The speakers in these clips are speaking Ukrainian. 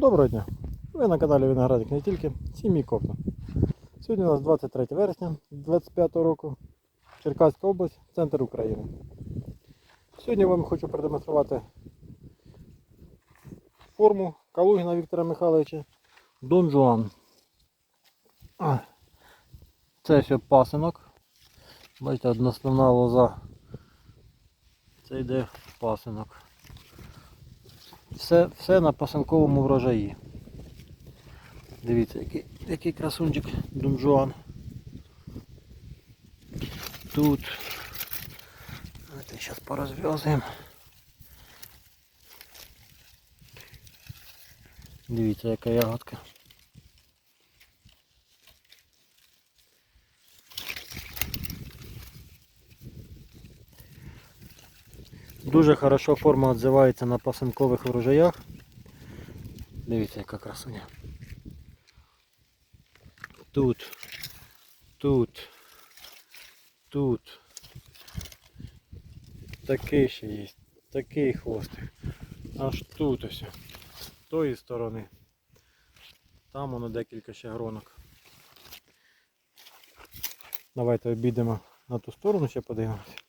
Доброго дня! Ви на каналі Виноградик не тільки, сім'ї Ковна. Сьогодні у нас 23 вересня 2025 року, Черкаська область, центр України. Сьогодні вам хочу продемонструвати форму Калугіна Віктора Михайловича Дон Жуан. Це ще пасинок. Бачите, однословна лоза. Це йде пасинок. Все, все на пасанковому врожаї. Дивіться, який, який красунчик Дунжуан. Тут. Давайте зараз порозв'язуємо. Дивіться, яка ягодка. Дуже хорошо форма відзивається на пасанкових врожаях. Дивіться, яка красуня. Тут, тут, тут. Такий ще є, такий хвостик. Аж тут ось. З тої сторони. Там воно декілька ще гронок. Давайте обійдемо на ту сторону ще подивимося.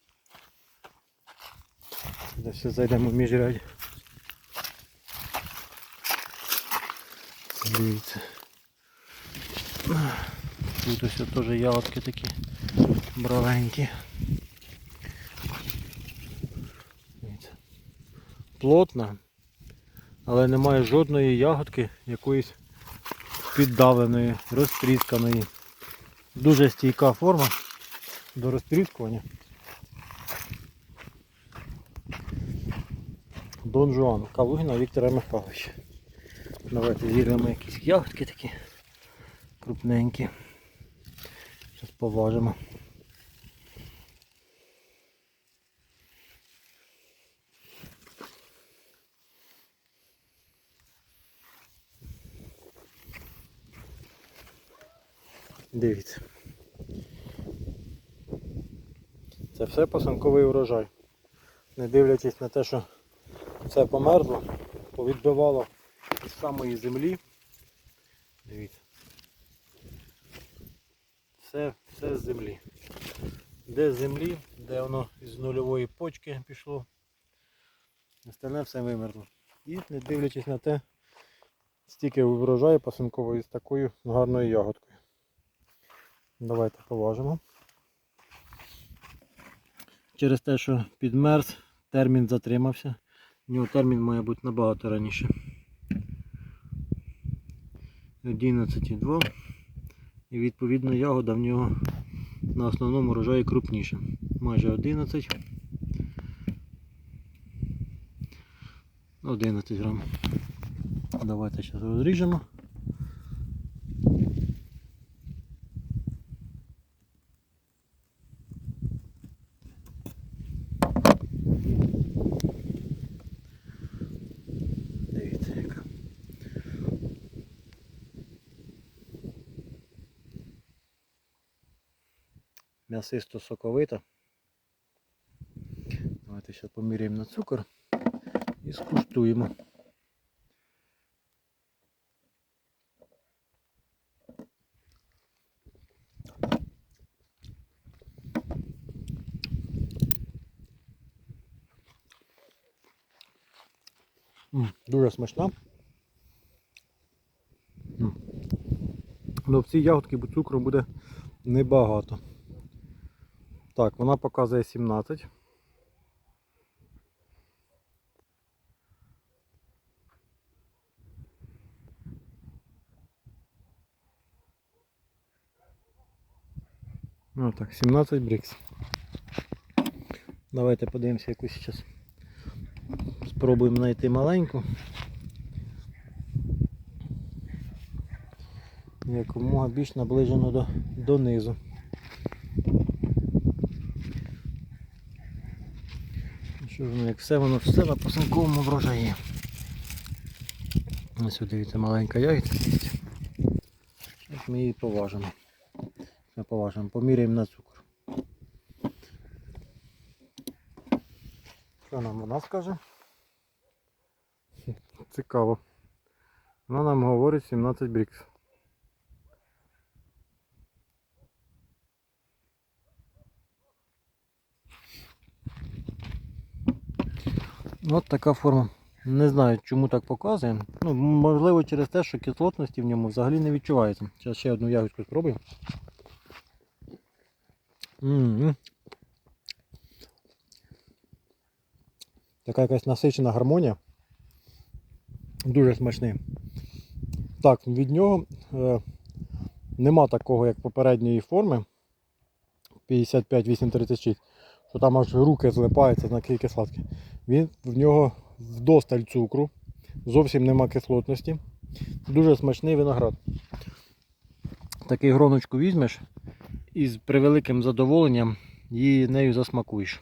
Десь зайдемо в міжряді. Дивіться. Тут ось теж ягодки такі бравенькі. Плотна, але немає жодної ягодки якоїсь піддавленої, розтрісканої. Дуже стійка форма до розтріскування. Дон Жуан, Калугіна Віктора Михайловича. Давайте зірвемо якісь ягодки такі крупненькі. Зараз поважимо. Дивіться. Це все пасанковий урожай. Не дивлячись на те, що все померзло, повідбивало з самої землі. Дивіться. Все, все з землі. Де з землі, де воно із нульової почки пішло. Остальне все вимерло. І не дивлячись на те, стільки врожаю пасинкової з такою гарною ягодкою. Давайте поважимо. Через те, що підмерз, термін затримався. У нього термін має бути набагато раніше. 11,2. І відповідно ягода в нього на основному рожаї крупніша. Майже 11. 11 грам. Давайте зараз розріжемо. Дивіться яка. М'ясисто соковита. Давайте ще поміряємо на цукор і скуштуємо. Дуже смачна. М. Ну, в цій ягодці цукру буде небагато. Так, вона показує 17. Ну так, 17 брикс. Давайте подивимося якусь зараз. Спробуємо знайти маленьку. Якомога більш наближено до, донизу. Що як все воно все на посинковому врожаї. Ось дивіться маленька є. Ось ми її поважимо. Ми поважимо, поміряємо на цукор. Що нам вона скаже? Цікаво. Вона нам говорить 17 брікс. От така форма. Не знаю, чому так показує. Ну, можливо, через те, що кислотності в ньому взагалі не відчувається. Зараз ще одну ягодку спробую. М-м. Така якась насичена гармонія. Дуже смачний. Так, від нього е, нема такого, як попередньої форми 55-836, що там аж руки злипаються, наскільки сладкий. Він в нього вдосталь цукру, зовсім нема кислотності. Дуже смачний виноград. Такий гроночку візьмеш і з превеликим задоволенням її нею засмакуєш.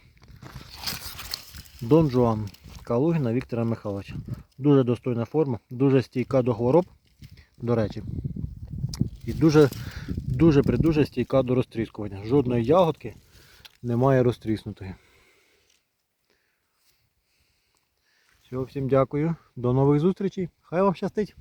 Дон Жуан Калугіна Віктора Михайловича. Дуже достойна форма, дуже стійка до хвороб, до речі. І дуже, дуже придуже стійка до розтріскування. Жодної ягодки немає розтріснутої. Все, всім дякую. До нових зустрічей. Хай вам щастить!